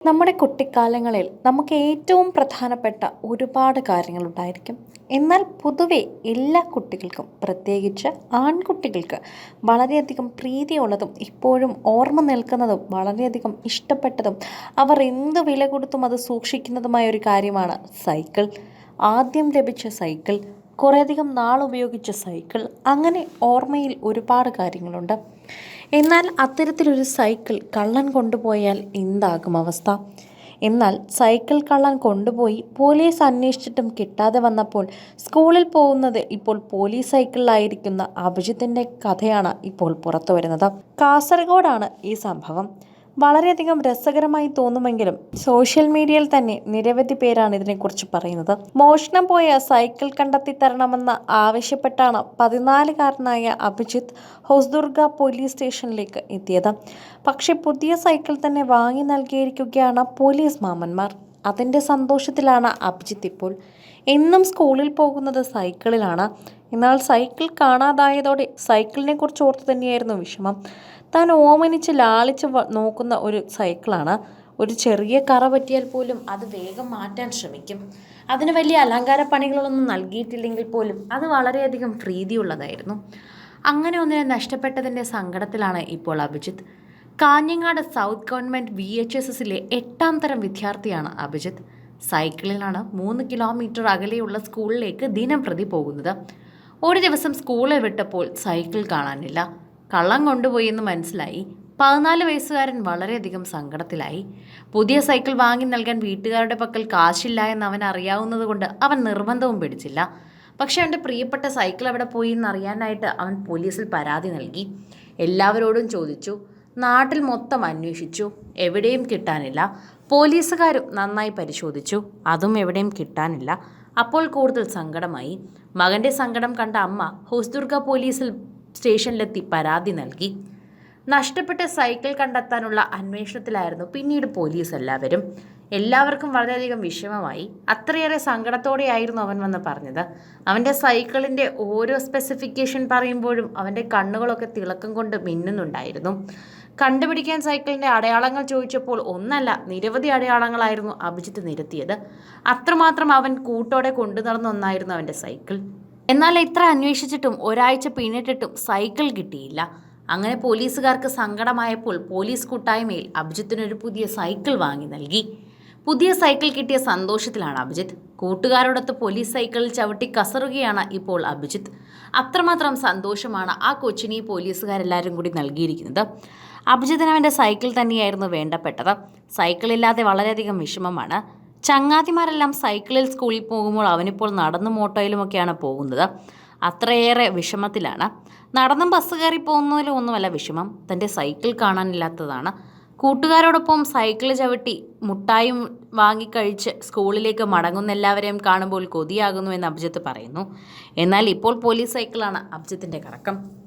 നമ്മുടെ കുട്ടിക്കാലങ്ങളിൽ നമുക്ക് ഏറ്റവും പ്രധാനപ്പെട്ട ഒരുപാട് കാര്യങ്ങളുണ്ടായിരിക്കും എന്നാൽ പൊതുവെ എല്ലാ കുട്ടികൾക്കും പ്രത്യേകിച്ച് ആൺകുട്ടികൾക്ക് വളരെയധികം പ്രീതിയുള്ളതും ഇപ്പോഴും ഓർമ്മ നിൽക്കുന്നതും വളരെയധികം ഇഷ്ടപ്പെട്ടതും അവർ എന്ത് വില കൊടുത്തും അത് സൂക്ഷിക്കുന്നതുമായ ഒരു കാര്യമാണ് സൈക്കിൾ. ആദ്യം ലഭിച്ച സൈക്കിൾ കുറേയധികം നാൾ ഉപയോഗിച്ച സൈക്കിൾ അങ്ങനെ ഓർമ്മയിൽ ഒരുപാട് കാര്യങ്ങളുണ്ട്. എന്നാൽ അത്തരത്തിലൊരു സൈക്കിൾ കള്ളൻ കൊണ്ടുപോയാൽ എന്താകും അവസ്ഥ? എന്നാൽ സൈക്കിൾ കള്ളൻ കൊണ്ടുപോയി പോലീസ് അന്വേഷിച്ചിട്ടും കിട്ടാതെ വന്നപ്പോൾ സ്കൂളിൽ പോകുന്നത് ഇപ്പോൾ പോലീസ് സൈക്കിളിലായിരിക്കുന്ന അഭിജിത്തിന്റെ കഥയാണ് ഇപ്പോൾ പുറത്തു വരുന്നത് കാസർഗോഡാണ് ഈ സംഭവം. വളരെയധികം രസകരമായി തോന്നുമെങ്കിലും സോഷ്യൽ മീഡിയയിൽ തന്നെ നിരവധി പേരാണ് ഇതിനെക്കുറിച്ച് പറയുന്നത്. മോഷണം പോയ സൈക്കിൾ കണ്ടെത്തി തരണമെന്ന് ആവശ്യപ്പെട്ടാണ് പതിനാലുകാരനായ അഭിജിത്ത് ഹൊസ്ദുർഗ പോലീസ് സ്റ്റേഷനിലേക്ക് എത്തിയത്. പക്ഷേ പുതിയ സൈക്കിൾ തന്നെ വാങ്ങി നൽകിയിരിക്കുകയാണ് പോലീസ് മാമന്മാർ. അതിന്റെ സന്തോഷത്തിലാണ് അഭിജിത്ത് ഇപ്പോൾ. എന്നും സ്കൂളിൽ പോകുന്നത് സൈക്കിളിലാണ്. എന്നാൽ സൈക്കിൾ കാണാതായതോടെ സൈക്കിളിനെ കുറിച്ച് ഓർത്ത് തന്നെയായിരുന്നു വിഷമം. താൻ ഓമനിച്ച് ലാളിച്ച് നോക്കുന്ന ഒരു സൈക്കിളാണ്. ഒരു ചെറിയ കറ പറ്റിയാൽ പോലും അത് വേഗം മാറ്റാൻ ശ്രമിക്കും. അതിന് വലിയ അലങ്കാര പണികളൊന്നും നൽകിയിട്ടില്ലെങ്കിൽ പോലും അത് വളരെയധികം പ്രീതിയുള്ളതായിരുന്നു. അങ്ങനെ ഒന്നിനെ നഷ്ടപ്പെട്ടതിന്റെ സങ്കടത്തിലാണ് ഇപ്പോൾ Abhijith. Kanhangad south government V H S എസിലെ എട്ടാം തരം വിദ്യാർത്ഥിയാണ് അഭിജിത്ത്. സൈക്കിളിലാണ് മൂന്ന് കിലോമീറ്റർ അകലെയുള്ള സ്കൂളിലേക്ക് ദിനം പ്രതി പോകുന്നത്. ഒരു ദിവസം സ്കൂളിൽ വിട്ടപ്പോൾ സൈക്കിൾ കാണാനില്ല. കള്ളം കൊണ്ടുപോയെന്ന് മനസ്സിലായി. പതിനാല് വയസ്സുകാരൻ വളരെയധികം സങ്കടത്തിലായി. പുതിയ സൈക്കിൾ വാങ്ങി നൽകാൻ വീട്ടുകാരുടെ പക്കൽ കാശില്ല എന്ന് അവൻ അറിയാവുന്നതുകൊണ്ട് അവൻ നിർബന്ധവും പിടിച്ചില്ല. പക്ഷേ അവന്റെ പ്രിയപ്പെട്ട സൈക്കിൾ അവിടെ പോയി എന്നറിയാനായിട്ട് അവൻ പോലീസിൽ പരാതി നൽകി. എല്ലാവരോടും ചോദിച്ചു. നാട്ടിൽ മൊത്തം അന്വേഷിച്ചു. എവിടെയും കിട്ടാനില്ല. പോലീസുകാരും നന്നായി പരിശോധിച്ചു. അതും എവിടെയും കിട്ടാനില്ല. അപ്പോൾ കൂടുതൽ സങ്കടമായി. മകന്റെ സങ്കടം കണ്ട അമ്മ ഹോസ്ദുർഗ പോലീസിൽ സ്റ്റേഷനിലെത്തി പരാതി നൽകി. നഷ്ടപ്പെട്ട സൈക്കിൾ കണ്ടെത്താനുള്ള അന്വേഷണത്തിലായിരുന്നു പിന്നീട് പോലീസ് എല്ലാവരും. എല്ലാവർക്കും വളരെയധികം വിഷമമായി. അത്രയേറെ സങ്കടത്തോടെയായിരുന്നു അവൻ വന്ന് പറഞ്ഞത്. അവന്റെ സൈക്കിളിന്റെ ഓരോ സ്പെസിഫിക്കേഷൻ പറയുമ്പോഴും അവന്റെ കണ്ണുകളൊക്കെ തിളക്കം കൊണ്ട് മിന്നുന്നുണ്ടായിരുന്നു. കണ്ടുപിടിക്കാൻ സൈക്കിളിന്റെ അടയാളങ്ങൾ ചോദിച്ചപ്പോൾ ഒന്നല്ല നിരവധി അടയാളങ്ങളായിരുന്നു അഭിജിത്ത് നിരത്തിയത്. അത്രമാത്രം അവൻ കൂട്ടോടെ കൊണ്ടു നടന്ന ഒന്നായിരുന്നു അവന്റെ സൈക്കിൾ. എന്നാൽ ഇത്ര അന്വേഷിച്ചിട്ടും ഒരാഴ്ച പിന്നിട്ടിട്ടും സൈക്കിൾ കിട്ടിയില്ല. അങ്ങനെ പോലീസുകാർക്ക് സങ്കടമായപ്പോൾ പോലീസ് കൂട്ടായ്മയിൽ അഭിജിത്തിനൊരു പുതിയ സൈക്കിൾ വാങ്ങി നൽകി. പുതിയ സൈക്കിൾ കിട്ടിയ സന്തോഷത്തിലാണ് അഭിജിത്ത്. കൂട്ടുകാരോടൊത്ത് പോലീസ് സൈക്കിളിൽ ചവിട്ടി കസറുകയാണ് ഇപ്പോൾ അഭിജിത്ത്. അത്രമാത്രം സന്തോഷമാണ് ആ കൊച്ചിനെ പോലീസുകാരെല്ലാവരും കൂടി നൽകിയിരിക്കുന്നത്. അഭിജിത്തിന് അവന്റെ സൈക്കിൾ തന്നെയായിരുന്നു വേണ്ടപ്പെട്ടത്. സൈക്കിളില്ലാതെ വളരെയധികം വിഷമമാണ്. ചങ്ങാതിമാരെല്ലാം സൈക്കിളിൽ സ്കൂളിൽ പോകുമ്പോൾ അവനിപ്പോൾ നടന്നും ഓട്ടോയിലുമൊക്കെയാണ് പോകുന്നത്. അത്രയേറെ വിഷമത്തിലാണ്. നടന്നും ബസ് കയറി പോകുന്നതിലും ഒന്നുമല്ല വിഷമം. തന്റെ സൈക്കിൾ കാണാനില്ലാത്തതാണ്. കൂട്ടുകാരോടൊപ്പം സൈക്കിൾ ചവിട്ടി മുട്ടായും വാങ്ങിക്കഴിച്ച് സ്കൂളിലേക്ക് മടങ്ങുന്ന എല്ലാവരെയും കാണുമ്പോൾ കൊതിയാകുന്നു എന്ന് അഭിജിത്ത് പറയുന്നു. എന്നാൽ ഇപ്പോൾ പോലീസ് സൈക്കിളാണ് അഭിജിത്തിന്റെ കറക്കം.